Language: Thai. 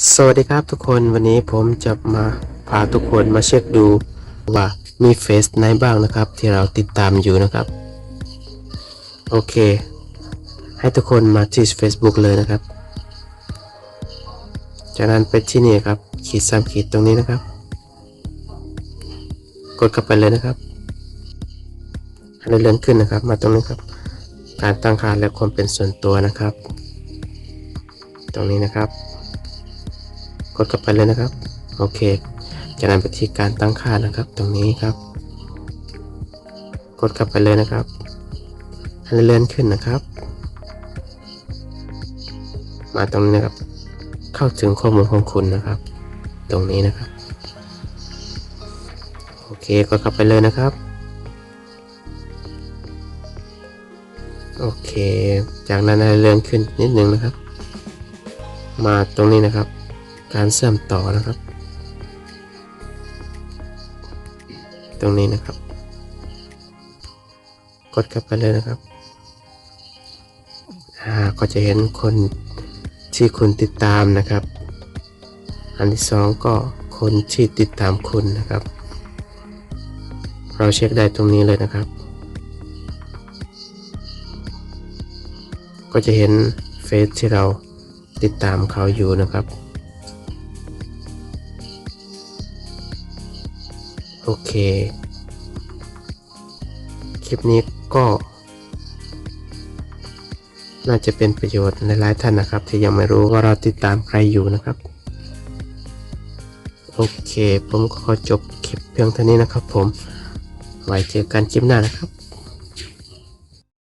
สวัสดีครับทุกคนวันนี้ผมจะมาพาทุกคนมาเช็คดูว่ามีเฟซไหนบ้างนะครับ ที่เราติดตามอยู่นะครับ โอเค ให้ทุกคนมาที่ Facebook เลยนะครับ จากนั้นไปที่นี่ครับ ขีดสามขีดตรงนี้นะครับ กดเข้าไปเลยนะครับให้เลื่อนขึ้นนะครับ มาตรงนี้ครับ การตั้งค่าและความเป็นส่วนตัวนะครับ ตรงนี้นะครับ กดเข้าไปเลยนะครับ โอเค จากนั้นไปที่การตั้งค่านะครับ ตรงนี้ครับ กดเข้าไปเลยนะครับให้เลื่อนขึ้นนะครับ มาตรงนี้นะครับ เข้าถึงข้อมูลของคุณนะครับ ตรงนี้นะครับ โอเค กดเข้าไปเลยนะครับโอเค จากนั้นให้เลื่อนขึ้นนิดนึงนะครับ มาตรงนี้นะครับ การเชื่อมต่อนะครับ ตรงนี้นะครับ กดเข้าไปเลยนะครับอ่าก็จะเห็นคนที่คุณติดตามนะครับ อันที่สองก็คนที่ติดตามคุณนะครับ เราเช็คได้ตรงนี้เลยนะครับ ก็จะเห็นเฟซที่เราติดตามเขาอยู่นะครับ โอเค คลิปนี้ก็ น่าจะเป็นประโยชน์ในหลายท่านนะครับ ที่ยังไม่รู้ว่าเราติดตามใครอยู่นะครับ โอเค ผมก็ขอจบคลิปเพียงเท่านี้นะครับผม ไว้เจอกันคลิปหน้านะครับ